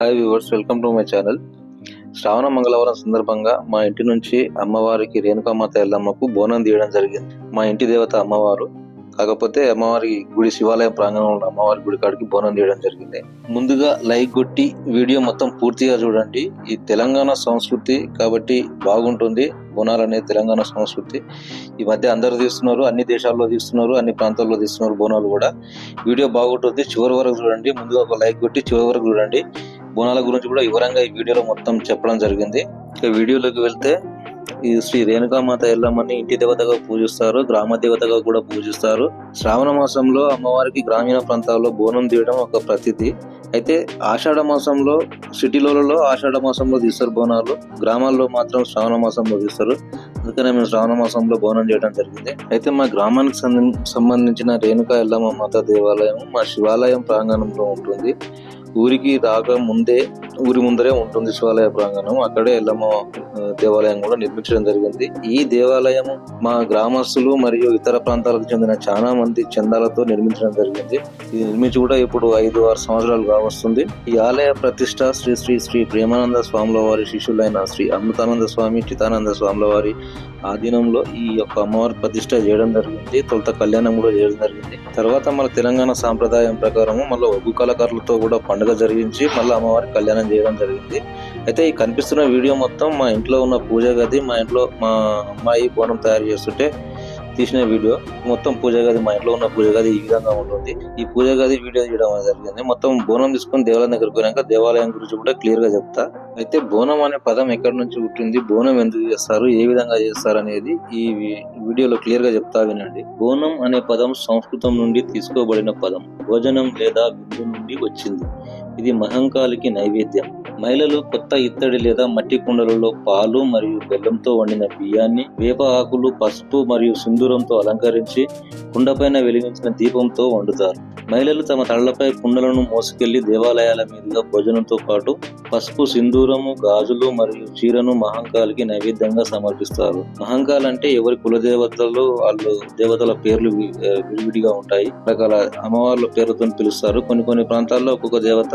Hi viewers welcome to my channel శ్రావణ మంగళవారం సందర్భంగా మా ఇంటి నుంచి అమ్మవారికి రేణుకామాత ఎల్లమ్మకు బోనం తీయడం జరిగింది. మా ఇంటి దేవత అమ్మవారు కాకపోతే అమ్మవారి గుడి శివాలయ ప్రాంగణంలో ఉన్న అమ్మవారి గుడి కాడికి బోనం తీయడం జరిగింది. ముందుగా లైక్ కొట్టి వీడియో మొత్తం పూర్తిగా చూడండి. ఈ తెలంగాణ సంస్కృతి కాబట్టి బాగుంటుంది. బోనాలు అనేది తెలంగాణ సంస్కృతి. ఈ మధ్య అందరూ తీస్తున్నారు అన్ని దేశాల్లో తీస్తున్నారు అన్ని ప్రాంతాల్లో తీస్తున్నారు బోనాలు కూడా. వీడియో బాగుంటుంది చివరి వరకు చూడండి. ముందుగా ఒక లైక్ కొట్టి చివరి వరకు చూడండి. బోనాల గురించి కూడా వివరంగా ఈ వీడియోలో మొత్తం చెప్పడం జరిగింది. ఇక వీడియోలోకి వెళ్తే ఈ శ్రీ రేణుకామాత ఎల్లమ్మని ఇంటి దేవతగా పూజిస్తారు గ్రామ దేవతగా కూడా పూజిస్తారు. శ్రావణ మాసంలో అమ్మవారికి గ్రామీణ ప్రాంతాల్లో బోనం తీయడం ఒక ప్రతిథి. అయితే ఆషాఢ మాసంలో సిటీలలో ఆషాఢ మాసంలో తీస్తారు బోనాలు. గ్రామాల్లో మాత్రం శ్రావణ మాసంలో తీస్తారు. అందుకనే మేము శ్రావణ మాసంలో బోనం చేయడం జరిగింది. అయితే మా గ్రామానికి సంబంధించిన రేణుకా ఎల్లమ్మ మాత దేవాలయం మా శివాలయం ప్రాంగణంలో ఉంటుంది. ఊరికి రాక ముందే ఊరి ముందరే ఉంటుంది శివాలయ ప్రాంగణం. అక్కడే ఎల్లమ్మ దేవాలయం కూడా నిర్మించడం జరిగింది. ఈ దేవాలయం మా గ్రామస్తులు మరియు ఇతర ప్రాంతాలకు చెందిన చాలా మంది చందాలతో నిర్మించడం జరిగింది. ఇది నిర్మించి కూడా ఇప్పుడు ఐదు ఆరు సంవత్సరాలు కావస్తుంది. ఈ ఆలయ ప్రతిష్ట శ్రీ శ్రీ శ్రీ ప్రేమానంద స్వాముల వారి శిష్యులైన శ్రీ అమృతానంద స్వామి చితానంద స్వాముల వారి ఆధీనంలో ఈ యొక్క అమ్మవారి ప్రతిష్ట చేయడం జరిగింది. తొలుత కళ్యాణం కూడా చేయడం జరిగింది. తర్వాత మన తెలంగాణ సాంప్రదాయం ప్రకారము మళ్ళీ ఒగ్గు కళాకారులతో కూడా పండుగ జరిగించి మళ్ళీ అమ్మవారి కళ్యాణం చేయడం జరిగింది. అయితే ఈ కనిపిస్తున్న వీడియో మొత్తం మా ఇంట్లో ఉన్న పూజ గది మా ఇంట్లో మా అమ్మాయి బోనం తయారు చేస్తుంటే తీసిన వీడియో. మొత్తం పూజ గది మా ఇంట్లో ఉన్న పూజ గది ఈ విధంగా ఉంటుంది. ఈ పూజ గది వీడియో చేయడం జరిగింది. మొత్తం బోనం తీసుకొని దేవాలయం దగ్గరికి పోయినాక దేవాలయం గురించి కూడా క్లియర్గా చెప్తా. అయితే బోనం అనే పదం ఎక్కడి నుంచి ఉంటుంది బోనం ఎందుకు చేస్తారు ఏ విధంగా చేస్తారు అనేది ఈ వీడియోలో క్లియర్గా చెప్తా వినండి. బోనం అనే పదం సంస్కృతం నుండి తీసుకోబడిన పదం. భోజనం లేదా విందు నుండి వచ్చింది. ఇది మహంకాళికి నైవేద్యం. మహిళలు కొత్త ఇత్తడి లేదా మట్టి కుండలలో పాలు మరియు బెల్లంతో వండిన బియ్యాన్ని వేప ఆకులు పసుపు మరియు సింధూరంతో అలంకరించి కుండపైన వెలిగించిన దీపంతో వండుతారు. మహిళలు తమ తళ్ళపై కుండలను మోసుకెళ్ళి దేవాలయాల మీదుగా భోజనంతో పాటు పసుపు సింధూరము గాజులు మరియు చీరను మహంకాలకి నైవేద్యంగా సమర్పిస్తారు. మహంకాల్ అంటే ఎవరి కులదేవతలు వాళ్ళు దేవతల పేర్లు విడివిడిగా ఉంటాయి. రకాల అమ్మవార్ల పేర్లతో పిలుస్తారు. కొన్ని కొన్ని ప్రాంతాల్లో ఒక్కొక్క దేవత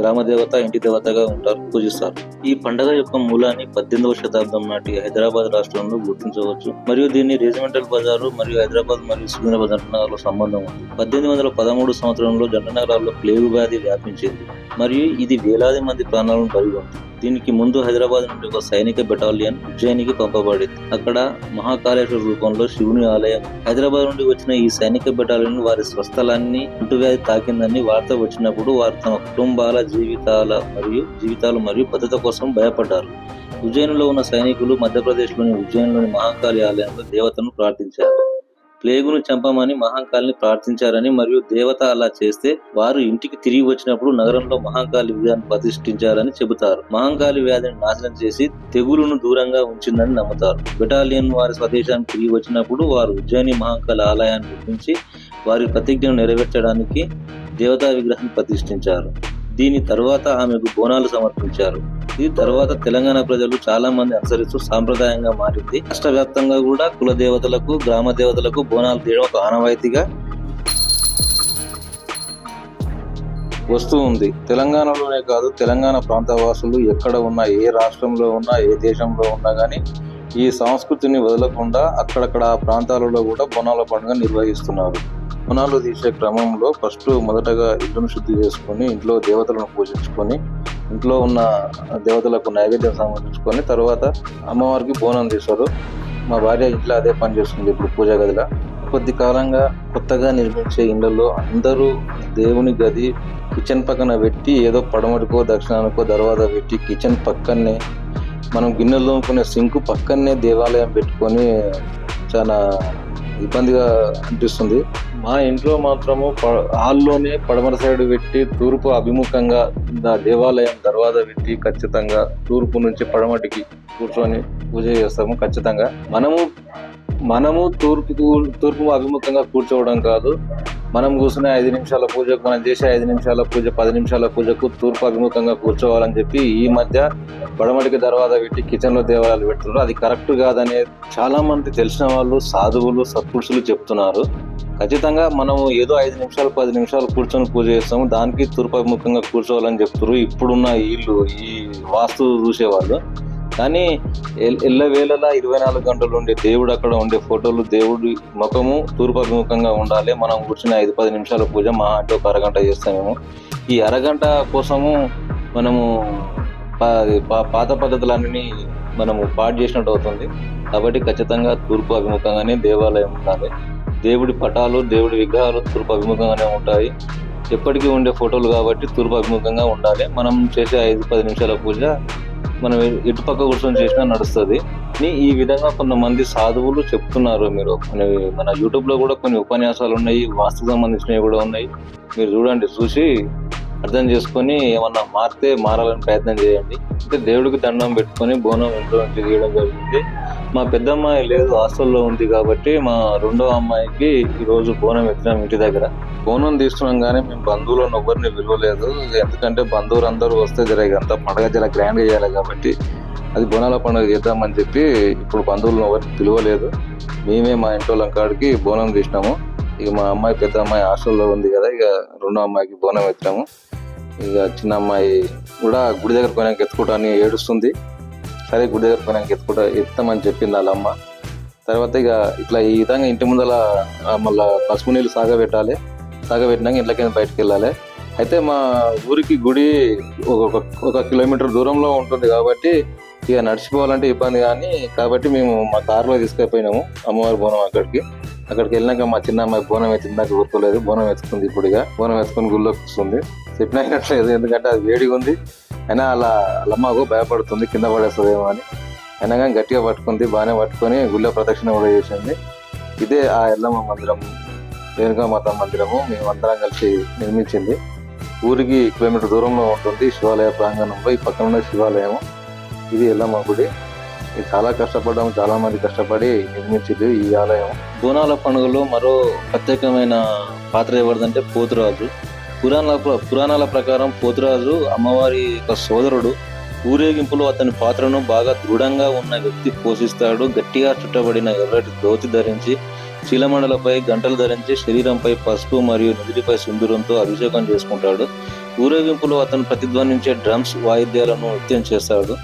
గ్రామ దేవత ఇంటి దేవతగా ఉంటారు పూజిస్తారు. ఈ పండగ యొక్క మూలాన్ని పద్దెనిమిదవ శతాబ్దం నాటి హైదరాబాద్ రాష్ట్రంలో గుర్తించవచ్చు. మరియు దీన్ని రెజిమెంటల్ బజారు మరియు హైదరాబాద్ మరియు సికింద్రాబాద్ జంటనగర్లో సంబంధం ఉంది. పద్దెనిమిది వందల పదమూడు సంవత్సరంలో జంటనగరాల్లో ప్లేగు వ్యాధి వ్యాపించింది. మరియు ఇది వేలాది మంది ప్రాణాలను పరిగొంది దీనికి ముందు హైదరాబాద్ నుండి ఒక సైనిక బెటాలియన్ ఉజ్జయినికి పంపబడింది. అక్కడ మహాకాళేశ్వర రూపంలో శివుని ఆలయం. హైదరాబాద్ నుండి వచ్చిన ఈ సైనిక బెటాలియన్ వారి స్వస్థలాన్ని అంటువ్యాధి తాకిందని వార్త వచ్చినప్పుడు వారు తమ కుటుంబాల జీవితాల మరియు జీవితాలు మరియు భద్రత కోసం భయపడ్డారు. ఉజ్జయినిలో ఉన్న సైనికులు మధ్యప్రదేశ్లోని ఉజ్జయినిలోని మహాకాళి ఆలయంలో దేవతను ప్రార్థించారు. ప్లేగును చంపమని మహాకాళిని ప్రార్థించారని మరియు దేవత అలా చేస్తే వారు ఇంటికి తిరిగి వచ్చినప్పుడు నగరంలో మహాకాళి వ్యాధిని ప్రతిష్ఠించారని చెబుతారు. మహాకాళి వ్యాధిని నాశనం చేసి తెగులును దూరంగా ఉంచిందని నమ్ముతారు. బెటాలియన్ వారి స్వదేశానికి తిరిగి వచ్చినప్పుడు వారు ఉజ్జయిని మహాకాళి ఆలయాన్ని నిర్మించి వారి ప్రతిజ్ఞను నెరవేర్చడానికి దేవతా విగ్రహాన్ని ప్రతిష్ఠించారు. దీని తర్వాత ఆమెకు బోనాలు సమర్పించారు. ఇది తర్వాత తెలంగాణ ప్రజలు చాలా మంది అనుసరిస్తూ సాంప్రదాయంగా మారింది. రాష్ట్ర వ్యాప్తంగా కూడా కుల దేవతలకు గ్రామ దేవతలకు బోనాలు తీయడం ఒక ఆనవాయితీగా వస్తూ ఉంది. తెలంగాణలోనే కాదు తెలంగాణ ప్రాంత వాసులు ఎక్కడ ఉన్నా ఏ రాష్ట్రంలో ఉన్నా ఏ దేశంలో ఉన్నా కానీ ఈ సంస్కృతిని వదలకుండా అక్కడక్కడ ఆ ప్రాంతాలలో కూడా బోనాల పండుగ నిర్వహిస్తున్నారు. బొనాలు తీసే క్రమంలో ఫస్ట్ మొదటగా ఇంటిని శుద్ధి చేసుకొని ఇంట్లో దేవతలను పూజించుకొని ఇంట్లో ఉన్న దేవతలకు నైవేద్యం సమర్పించుకొని తర్వాత అమ్మవారికి బోనం తీస్తారు మా భార్య ఇంట్లో అదే పని చేస్తుంది ఇప్పుడు పూజ గదిలో. కొద్ది కాలంగా కొత్తగా నిర్మించే ఇళ్ళలో అందరూ దేవుని గది కిచెన్ పక్కన పెట్టి ఏదో పడమటికో దక్షిణానికో దర్వాజా పెట్టి కిచెన్ పక్కనే మనం గిన్నెలు తోముకునే సింక్ పక్కనే దేవాలయం పెట్టుకొని చాలా ఇబ్బందిగా అనిపిస్తుంది. మా ఇంట్లో మాత్రము హాల్లోనే పడమర సైడ్ పెట్టి తూర్పు అభిముఖంగా దా దేవాలయం దర్వాజా పెట్టి ఖచ్చితంగా తూర్పు నుంచి పడమటికి కూర్చొని పూజ చేస్తాము ఖచ్చితంగా. మనము మనము తూర్పు తూర్పు అభిముఖంగా కూర్చోవడం కాదు. మనం కూర్చునే ఐదు నిమిషాల పూజకు మనం చేసే ఐదు నిమిషాల పూజ పది నిమిషాల పూజకు తూర్పు అభిముఖంగా కూర్చోవాలని చెప్పి ఈ మధ్య పడమటికి దర్వాజా పెట్టి కిచెన్లో దేవాలయాలు పెడుతున్నారు. అది కరెక్ట్ కాదనే చాలా మంది తెలిసిన వాళ్ళు సాధువులు సత్పురుషులు చెప్తున్నారు. ఖచ్చితంగా మనం ఏదో ఐదు నిమిషాలు పది నిమిషాలు కూర్చొని పూజ చేస్తాము. దానికి తూర్పాభిముఖంగా కూర్చోవాలని చెప్తారు ఇప్పుడున్న ఇల్లు ఈ వాస్తు చూసేవాళ్ళు. కానీ ఎల్లవేళలా ఇరవై నాలుగు గంటలు ఉండే దేవుడు అక్కడ ఉండే ఫోటోలు దేవుడి ముఖము తూర్పాభిముఖంగా ఉండాలి. మనం కూర్చుని ఐదు పది నిమిషాల పూజ మహా అంటే ఒక అరగంట చేస్తామేమో ఈ అరగంట కోసము మనము పాత పద్ధతులన్నీ మనము పాడు చేసినట్టు అవుతుంది. కాబట్టి ఖచ్చితంగా తూర్పు అభిముఖంగానే దేవాలయం ఉండాలి. దేవుడి పటాలు దేవుడి విగ్రహాలు తూర్పు అభిముఖంగానే ఉంటాయి. ఎప్పటికీ ఉండే ఫోటోలు కాబట్టి తూర్పు అభిముఖంగా ఉండాలి. మనం చేసే ఐదు పది నిమిషాల పూజ మనం ఇటుపక్క కూర్చొని చేసినా నడుస్తుంది. ఈ విధంగా కొంతమంది సాధువులు చెప్తున్నారు మీరు. కొన్ని మన యూట్యూబ్లో కూడా కొన్ని ఉపన్యాసాలు ఉన్నాయి వాస్తుకు సంబంధించినవి కూడా ఉన్నాయి. మీరు చూడండి చూసి అర్థం చేసుకొని ఏమన్నా మారితే మారాలని ప్రయత్నం చేయండి. అంటే దేవుడికి దండం పెట్టుకొని బోనం ఇంట్లో తీయడం జరిగింది. మా పెద్దమ్మాయి లేదు హాస్టల్లో ఉంది కాబట్టి మా రెండో అమ్మాయికి ఈరోజు బోనం ఎత్తినాం ఇంటి దగ్గర. బోనం తీసుకున్నాం కానీ మేము బంధువులను ఎవరిని విలువలేదు ఎందుకంటే బంధువులు అందరూ వస్తే జర అంతా పండగ జర గ్రాండ్ చేయాలి కాబట్టి అది బోనాల పండుగ చేద్దామని చెప్పి ఇప్పుడు బంధువులను ఎవరిని పిలవలేదు. మేమే మా ఇంట్లో లంకాడికి బోనం తీసినాము. ఇక మా అమ్మాయి పెద్ద అమ్మాయి హాస్టల్లో ఉంది కదా ఇక రెండో అమ్మాయికి బోనం ఎత్తాము ఇక చిన్న అమ్మాయి కూడా గుడి దగ్గర పోయినాక ఎత్తుకోవటాన్ని ఏడుస్తుంది. సరే గుడి దగ్గర పోయినాక ఎత్తుకుంటా ఎత్తామని చెప్పింది వాళ్ళ అమ్మ. తర్వాత ఇక ఇట్లా ఈ విధంగా ఇంటి ముందల మళ్ళీ మళ్ళా పసుపు నీళ్ళు సాగబెట్టాలి. సాగబెట్టినాక ఇంట్లోకి బయటకు వెళ్ళాలి. అయితే మా ఊరికి గుడి ఒక ఒక- కిలోమీటర్ దూరంలో ఉంటుంది కాబట్టి ఇక నడిచిపోవాలంటే ఇబ్బంది కానీ కాబట్టి మేము మా కారులో తీసుకెళ్ళిపోయినాము అమ్మవారి బోనం అక్కడికి. అక్కడికి వెళ్ళినాక మా చిన్న అమ్మాయి బోనం ఎత్తిందాక గుర్తులేదు. బోనం ఎత్తుకుంది ఇప్పుడు ఇక. బోనం ఎత్తుకుని గుళ్ళోకి వస్తుంది చెప్పినా ఎందుకంటే అది వేడిగా ఉంది. అయినా అలా అల్లమ్మకు భయపడుతుంది కింద పడేస్తుందేమో అని. అయినా కానీ గట్టిగా పట్టుకుంది బాగానే పట్టుకొని గుళ్ళో ప్రదక్షిణ కూడా చేసింది. ఇదే ఆ ఎల్లమ్మ మందిరం రేణుకామాత మందిరము మేమందరం కలిసి నిర్మించింది. ఊరికి కిలోమీటర్ దూరంలో ఉంటుంది శివాలయ ప్రాంగణంలో ఈ పక్కన ఉన్న శివాలయం ఇది ఎల్లమ్మ గుడి. చాలా కష్టపడ్డాము చాలా మంది కష్టపడి నిర్మించింది ఈ ఆలయం. బోనాల పండుగలో మరో ప్రత్యేకమైన పాత్ర ఎవరిదంటే పోతురాజు. పురాణాల పురాణాల ప్రకారం పోతురాజు అమ్మవారి యొక్క సోదరుడు ఊరేగింపులో అతని పాత్రను బాగా దృఢంగా ఉన్న వ్యక్తి పోషిస్తాడు. గట్టిగా చుట్టబడిన ఎర్రటి ధోతి ధరించి శిలమండలపై గంటలు ధరించి శరీరంపై పసుపు మరియు నుదిటిపై సుందరంతో అభిషేకం చేసుకుంటాడు. ఊరేగింపులో అతను ప్రతిధ్వనించే డ్రమ్స్ వాయిద్యాలను నృత్యం చేస్తాడు.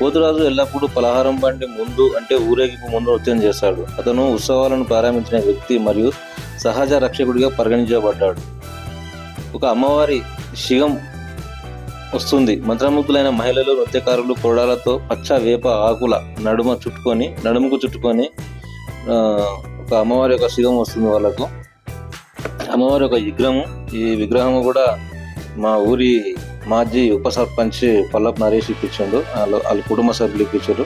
పోతురాజు ఎల్లప్పుడూ పలహారం బండి ముందు అంటే ఊరేగింపు ముందు నృత్యం చేస్తాడు. అతను ఉత్సవాలను ప్రారంభించిన వ్యక్తి మరియు సహజ రక్షకుడిగా పరిగణించబడ్డాడు. ఒక అమ్మవారి శివం వస్తుంది. మంత్రముగ్ధులైన మహిళలు నృత్యకారులు కోడాలతో పచ్చ వేప ఆకుల నడుమ చుట్టుకొని నడుముకు చుట్టుకొని ఒక అమ్మవారి యొక్క శివం వస్తుంది వాళ్ళకు. అమ్మవారి యొక్క విగ్రహము ఈ విగ్రహము కూడా మా ఊరి మాజీ ఉప సర్పంచ్ పల్లప్ నరేష్ ఇప్పించాడు. వాళ్ళు వాళ్ళ కుటుంబ సభ్యులు ఇప్పించారు.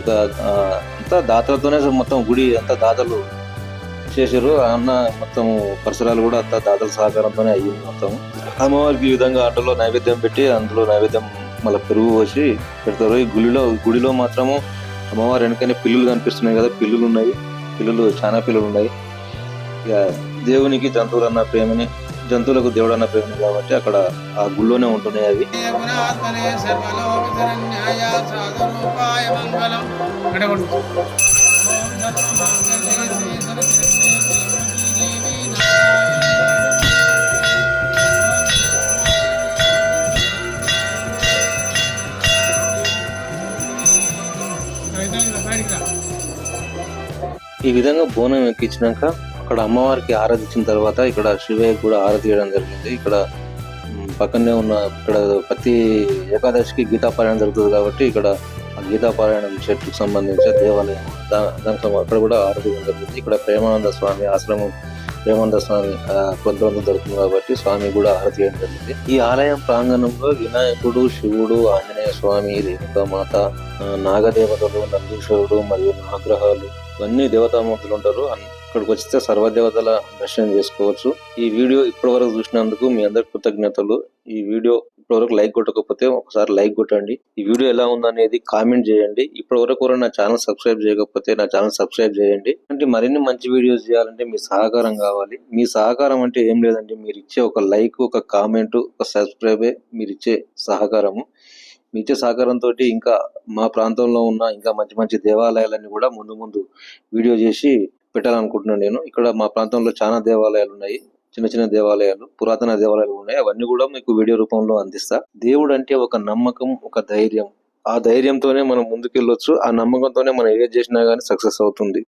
ఇక అంతా దాతలతోనే మొత్తం గుడి అంతా దాతలు చేశారు. అన్న మొత్తం పరిసరాలు కూడా అంతా దాతల సహకారంతోనే అయ్యింది మొత్తం. అమ్మవారికి ఈ విధంగా ఆటలో నైవేద్యం పెట్టి అందులో నైవేద్యం మళ్ళీ పెరుగు పోసి పెడతారు. ఈ గుడిలో గుడిలో మాత్రము అమ్మవారి వెనకనే పిల్లులు కనిపిస్తున్నాయి కదా పిల్లులు ఉన్నాయి పిల్లులు చాలా పిల్లులు ఉన్నాయి ఇక దేవునికి జంతువులు అన్న ప్రేమని జంతువులకు దేవుడు అన్న ప్రేమని కాబట్టి అక్కడ ఆ గుళ్ళోనే ఉంటున్నాయి అవి. ఇక్కడ ఈ విధంగా బోనం ఎక్కించినాక అక్కడ అమ్మవారికి ఆరతి ఇచ్చిన తర్వాత ఇక్కడ శివయ్య కూడా ఆరతి చేయడం జరిగింది. ఇక్కడ పక్కనే ఉన్న ఇక్కడ ప్రతి ఏకాదశికి గీతాపారాయణం జరుగుతుంది కాబట్టి ఇక్కడ ఆ గీతాపారాయణం చెట్టుకు సంబంధించిన దేవాలయం దానికి అక్కడ కూడా ఆరతి జరుగుతుంది జరిగింది. ఇక్కడ ప్రేమానంద స్వామి ఆశ్రమం ప్రేమానంద స్వామి కొంతమంది జరుగుతుంది కాబట్టి స్వామి కూడా ఆరతి ఇవ్వడం జరిగింది. ఈ ఆలయం ప్రాంగణంలో వినాయకుడు శివుడు ఆంజనేయ స్వామి రేణుకామాత మాత నాగదేవతలు నందీశ్వరుడు మరియు నాగ్రహాలు ఇవన్నీ దేవతామూర్తులు ఉంటారు. ఇక్కడికి వచ్చితే సర్వదేవతల దర్శనం చేసుకోవచ్చు. ఈ వీడియో ఇప్పటి వరకు చూసినందుకు మీ అందరికి కృతజ్ఞతలు. ఈ వీడియో ఇప్పటివరకు లైక్ కొట్టకపోతే ఒకసారి లైక్ కొట్టండి. ఈ వీడియో ఎలా ఉందనేది కామెంట్ చేయండి. ఇప్పటి వరకు కూడా నా ఛానల్ సబ్స్క్రైబ్ చేయకపోతే నా ఛానల్ సబ్స్క్రైబ్ చేయండి. అంటే మరిన్ని మంచి వీడియోస్ చేయాలంటే మీ సహకారం కావాలి. మీ సహకారం అంటే ఏం లేదండి. మీరు ఇచ్చే ఒక లైక్ ఒక కామెంట్ ఒక సబ్స్క్రైబే మీరు ఇచ్చే సహకారము. మీ ఇచ్చే సహకారంతో ఇంకా మా ప్రాంతంలో ఉన్న ఇంకా మంచి మంచి దేవాలయాలన్నీ కూడా ముందు ముందు వీడియో చేసి పెట్టాలనుకుంటున్నాను నేను. ఇక్కడ మా ప్రాంతంలో చాలా దేవాలయాలు ఉన్నాయి. చిన్న చిన్న దేవాలయాలు పురాతన దేవాలయాలు ఉన్నాయి. అవన్నీ కూడా మీకు వీడియో రూపంలో అందిస్తా. దేవుడు అంటే ఒక నమ్మకం ఒక ధైర్యం. ఆ ధైర్యంతోనే మనం ముందుకెళ్ళొచ్చు. ఆ నమ్మకంతోనే మనం ఏది చేసినా గానీ సక్సెస్ అవుతుంది.